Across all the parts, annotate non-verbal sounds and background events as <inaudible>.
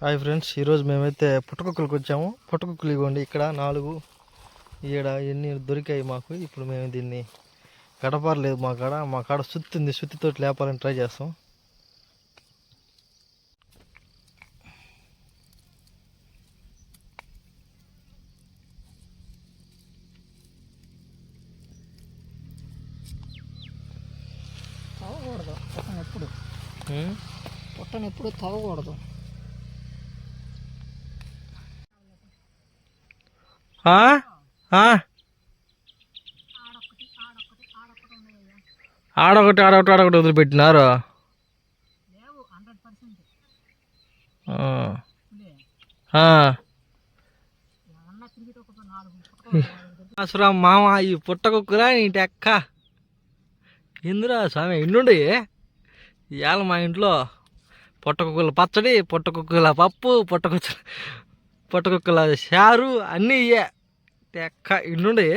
Hi friends ఈరోజు మేమైతే పుట్టకుక్కలకు వచ్చాము. పుట్టకుక్కలు ఇవ్వండి ఇక్కడ నాలుగు ఈడ ఎన్ని దొరికాయి మాకు. ఇప్పుడు మేము దీన్ని గడపలేదు మా కాడ. మా కాడ సుత్తి ఉంది సుత్తితో లేపాలని ట్రై చేస్తాం. ఎప్పుడు? పుట్టను ఎప్పుడు తవ్వకూడదు ఆ? ఆ? ఆడొకటి ఆడొకటి ఆడొకటి వదిలిపెట్టినారు? లేవు అసలు మామ ఈ పుట్టకుక్కరా నీటి అక్క? ఎందురా స్వామి ఎన్నుండి ఇవాళ మా ఇంట్లో పుట్టకుక్కల పచ్చడి పుట్టకుక్కల పప్పు పుట్టకుక్క పుట్టకుక్కల చారు అన్నీ ఇయ్యే. ఎక్క ఇన్నుండి.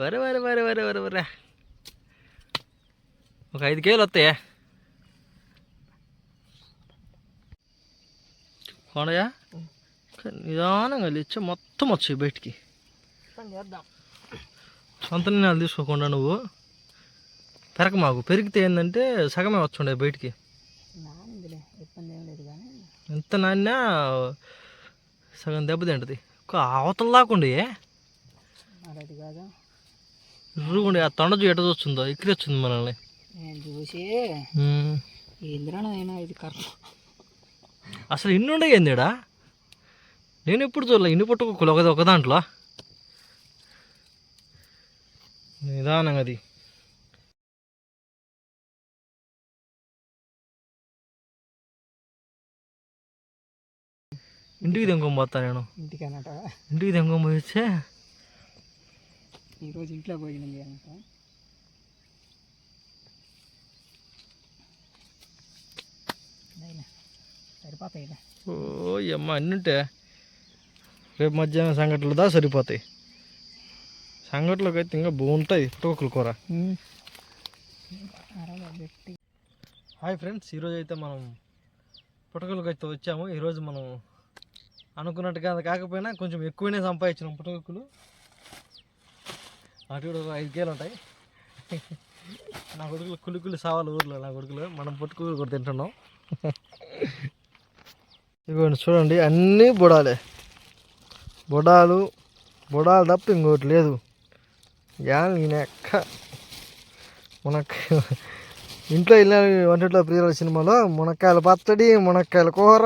వరే వరే వరే వరే వరే వరే. ఒక ఐదు కేలు వస్తాయా? కొనయా నిదానంగా లేచి మొత్తం వచ్చాయి బయటికి. సొంత నిర్ణయాలు తీసుకోకుండా నువ్వు. పెరక మాకు. పెరిగితే ఏంటంటే సగమే వచ్చుండే బయటికి. ఎంత నాన్న సగం దెబ్బతింటది ఒక అవతల దాకుండి ఇరుగుండి ఆ తొండ ఎట చూస్తుందో ఇక్కడి వచ్చింది మనల్ని. చూసి? ఇది అసలు ఇన్ని ఉండే ఏందిడా నేను ఎప్పుడు చూడలే. ఇన్ని పుట్టుకోకలు ఒక ఒక దాంట్లో. నిదానంగా అది ఇంటికి తెంకొని పోతా నేను. ఇంటికి అన్నట ఇంటికి తెంకొని పోయి వచ్చే? ఈరోజు ఇంట్లో పోయినది అంట సరిపోతాయిలే ఓ అమ్మ అన్నుంటే రేపు మధ్యాహ్నం సంగట్లో దా సరిపోతాయి. సంగట్లోకి అయితే ఇంకా బాగుంటుంది పుట్టుకోకల కూర. హాయ్ ఫ్రెండ్స్ ఈరోజు అయితే మనం పుట్టకలకు అయితే వచ్చాము. ఈరోజు మనం అనుకున్నట్టుగా కాకపోయినా కొంచెం ఎక్కువనే సంపాదించినాం పుట్టకలు అటు కూడా ఒక ఐదు కేలు ఉంటాయి. నా కొడుకులు కులుకులు సావాలి ఊర్లో నా కొడుకులు. మనం పుట్టుకలు కూడా తింటున్నాం. ఇవ్వండి చూడండి అన్నీ బుడాలే. బుడాలు బుడాలు తప్ప ఇంకోటి లేదు. యా నేనెక్క మనకు ఇంట్లో వెళ్ళిన వంటింట్లో ప్రియుల సినిమాలో మునక్కాయల పచ్చడి మునక్కాయల కూర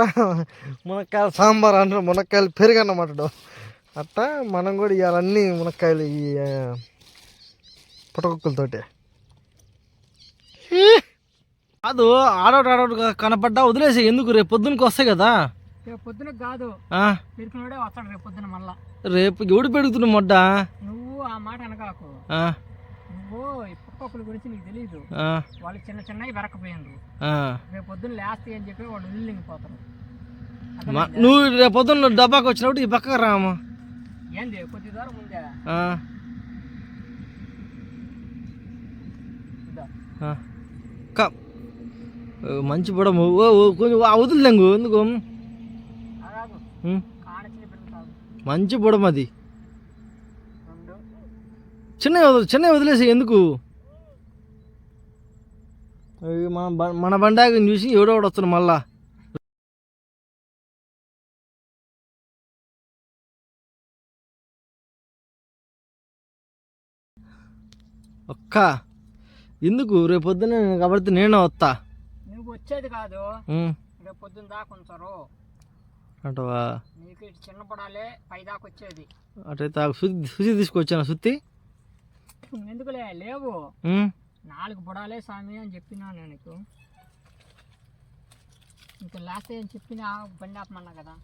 మునక్కాయల సాంబార్ అంటారు మునక్కాయలు పెరుగు అన్నమాట అట్టా మనం కూడా ఇవాళ అన్నీ మునక్కాయలు ఈ ఆ, పుట్టకుక్కలతోటి కాదు ఆడోటి ఆడోటి కనపడ్డా వదిలేసి ఎందుకు? రేపు పొద్దునకి వస్తాయి కదా. రేపు పొద్దున కాదు. వస్తాడు రేపు పొద్దున మళ్ళా. రేపు ఎవడు పెరుగుతున్న మొడ్డ? నువ్వు ఆ మాట అనగాకు ఆ, నువ్వు పుట్టకొక్కల గురించి నీకు తెలియదు వాళ్ళు చిన్న చిన్నవి వెరకపోయిండ్రు ఆ. రేపు పొద్దున్న లేస్తాయి అని చెప్పి వాళ్ళు ఉల్లింగిపోతారు నువ్వు రేపు పొద్దున్న డబ్బాకి వచ్చినప్పుడు ఈ పక్కకు రామా. ఏంది కొద్ది దూరం ఓ, మంచి బుడము కొంచెం వదిలేంగు ఎందుకు? మంచి బుడం అది రెండు. చిన్న వదిలి చిన్న వదిలేసి ఎందుకు? మన మన బండాగని చూసి ఎవడోడు వస్తున్నాడు మళ్ళా. ఒక్క. ఎందుకు? రేపు పొద్దున కాబట్టి నేనే వస్తా నువ్వు వచ్చేది కాదు. రేపు పొద్దున్న దాకా ఉంచరు. అంటవా? నీకు చిన్న పడాలే పై దాకా వచ్చేది అటైతే శుద్ధి తీసుకొచ్చాను శుద్ధి ఎందుకులే? లేవు. నాలుగు బుడాలే స్వామి అని చెప్పినా నేను నీకు. ఇంకా లాస్ట్ అని చెప్పిన బండి ఆపమన్నా కదా?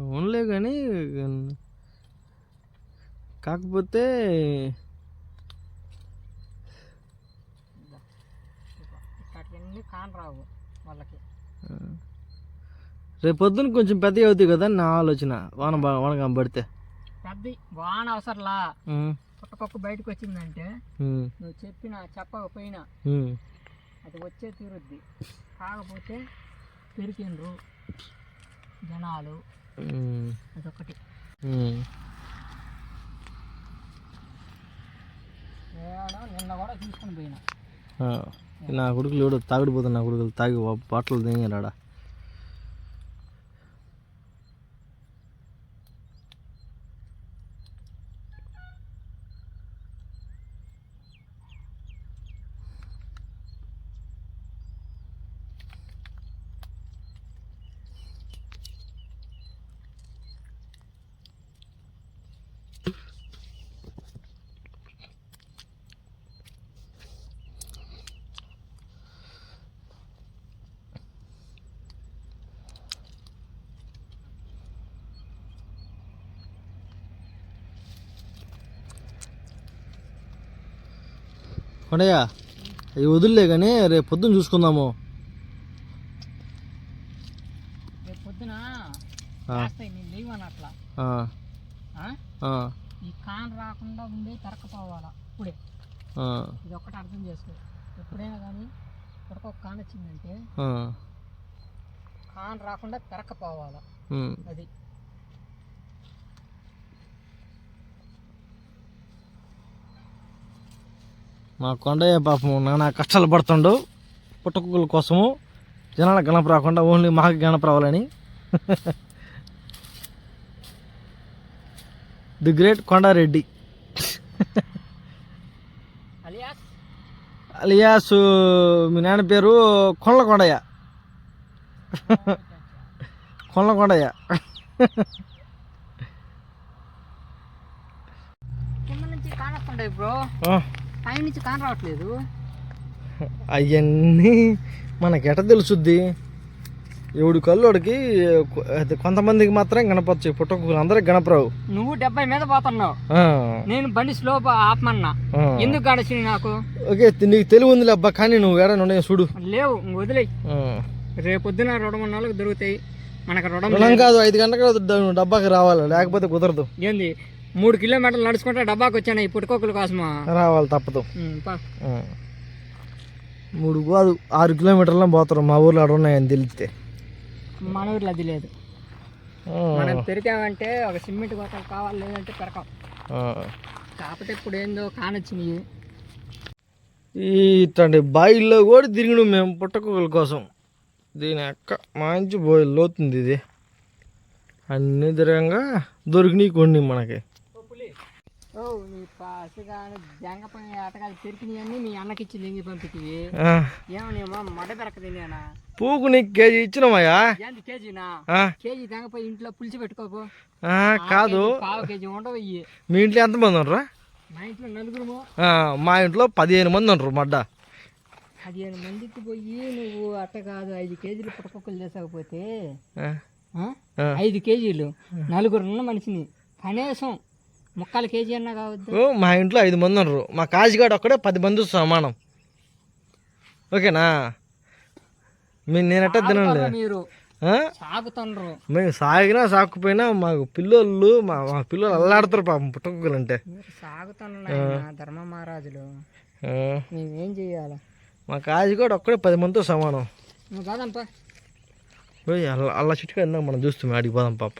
అవునులే కానీ కాకపోతే కాని రావు వాళ్ళకి. రేపు పొద్దున కొంచెం పెద్ద అవుతాయి కదా నా ఆలోచన వాన బా- వాన పడితే. పెద్ద వాన అవసరంలా. పుట్టకొక్క బయటకు వచ్చిందంటే. నువ్వు చెప్పిన చెప్పకపోయినా. అది వచ్చే తీరుద్ది. కాకపోతే పెరికిండ్రు జనాలు. అదొకటి నిన్న కూడా తీసుకుని పోయినా. నా కొడుకులు ఎవడో నా కొడుకులు తాగి బాటలు దిగారాడ కొండయ్య అవి వదిలే కానీ రేపు పొద్దున్న చూసుకుందాము. పొద్దున? ఈ కాన్ రాకుండా ఉండే తరకపోవాలా? ఇప్పుడే. ఇది ఒక్కటి అర్థం చేసుకో. ఎప్పుడైనా కానీ ఇక్కడికి ఒక కాన్ వచ్చిందంటే కాన్ రాకుండా పెరకపోవాలా ఉమ్. అది. మా కొండయ్య పాపం నానా కష్టాలు పడుతుండు. పుట్టకుక్కల కోసము జనాలకు గణప రాకుండా ఓన్లీ మాకు గణప రావాలని. <laughs> The great Kondareddy. <laughs> Alias? Alias మీ నాన్న పేరు కొండ కొండయ్య. <laughs> కొండ కొండయ్య. బ్రో. పై నుంచి కాన్ రావట్లేదు అవన్నీ మనకెట తెలుసుద్ది? ఎవడి కల్లోడికి కొంతమందికి మాత్రం గణపచ్చు పుట్టకుక్కలు అందరికి గణపరావు. నువ్వు డెబ్బై మీద పోతున్నావు. నేను బండి స్లో ఆపమన్నా. ఎందుకు గడిచింది నాకు? ఓకే నీకు తెలివి ఉందిలే అబ్బా కానీ నువ్వు ఏడా ఉన్నాయి చూడు. లేవు ఆ. రేపొద్దున రెండు మూడు నెలలకు దొరుకుతాయి. మనకు రుణం కాదు ఐదు గంటలకు డబ్బాకి రావాలి లేకపోతే కుదరదు. ఏంది? మూడు కిలోమీటర్లు నడుచుకుంటే డబ్బాకి వచ్చాను ఈ పుట్టుకోకుల కోసమా. రావాలి తప్పదు. మూడు కాదు ఆరు కిలోమీటర్ల పోతారు. మా ఊర్లో ఆడ ఉన్నాయని తెలిస్తే. మన ఊర్లో అది లేదు. మనం పెరిగామంటే ఒక సిమెంట్ గొట్టలు కావాలి లేదంటే పెరకం. కాకపోతే ఇప్పుడు ఏందో కానొచ్చినాయి. ఇట్లాంటి బాయిల్లో కూడా తిరిగినాం మేము పుట్టకుక్కల కోసం. దీని అక్క మంచి బోయి లోతుంది ఇది. అన్ని తిరగంగా దొరికినాయి కొన్ని మనకి. ఓ నీ పాసుగా జంగపై ఆటగాలు పెరికినాయన్నీ మీ అన్నకి ఇచ్చి లింగి పంపిటివి ఆ. ఏమనేమో మడ పెరక తిన్నానా పూకు నీకు కేజీ ఇచ్చినామయ్యా? ఏంది కేజీనా. కేజీ జంగపై ఇంట్లో పులిచి పెట్టుకోపో. కాదు. పావు కేజీ ఉండవు ఇవి మీ ఇంట్లో ఎంతమంది ఉండరా? మా ఇంట్లో నలుగురు మా ఇంట్లో పదిహేను మంది ఉండరు మడ్డ. పదిహేను మందికి పోయి నువ్వు అట్ట కాదు ఐదు కేజీలు పుట్టకొక్కలు చేసకపోతే. ఐదు కేజీలు. నలుగురు ఉన్న మనిషిని. కనీసం ముక్కాలు కేజీ అన్నా కావద్దు? ఓ, మా ఇంట్లో ఐదు మంది ఉండరు మా కాజిగాడు ఒక్కడే పది మంది సమానం. ఓకేనా? మీ నేనట్ట తినండి. మీరు? సాగుతుండ్రు. మేము సాగినా సాకుపోయినా మాకు పిల్లోళ్ళు మా మా పిల్లలు అల్లాడతారు పాపం పుట్టకుక్కలు అంటే మీరు సాగుతున్నారు ధర్మ మహారాజులు. మేమేం చెయ్యాలి? మా కాజిగాడు ఒక్కడే పది మందితో సమానం. నువ్వు కాదంపా అల్ల అల్ల చిట్టుగా ఇందాక మనం చూస్తాం ఆడికి పోదాం పాప.